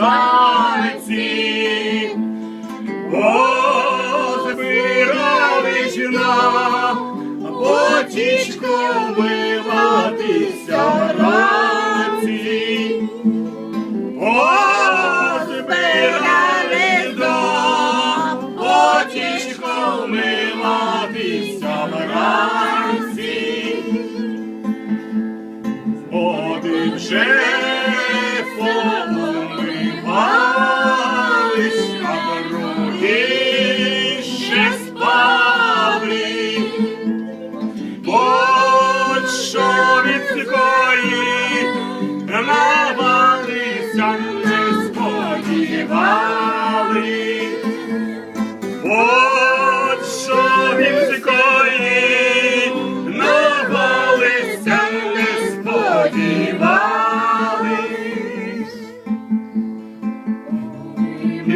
Станиці, Озбиралична, потічка вмиватися ранці, Озбиралична, потічка вмиватися ранці, Один же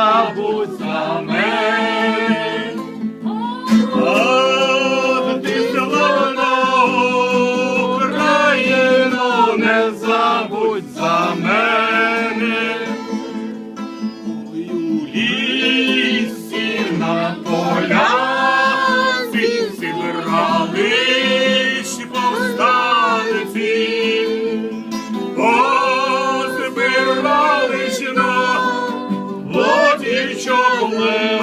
забудь за мене. нічого не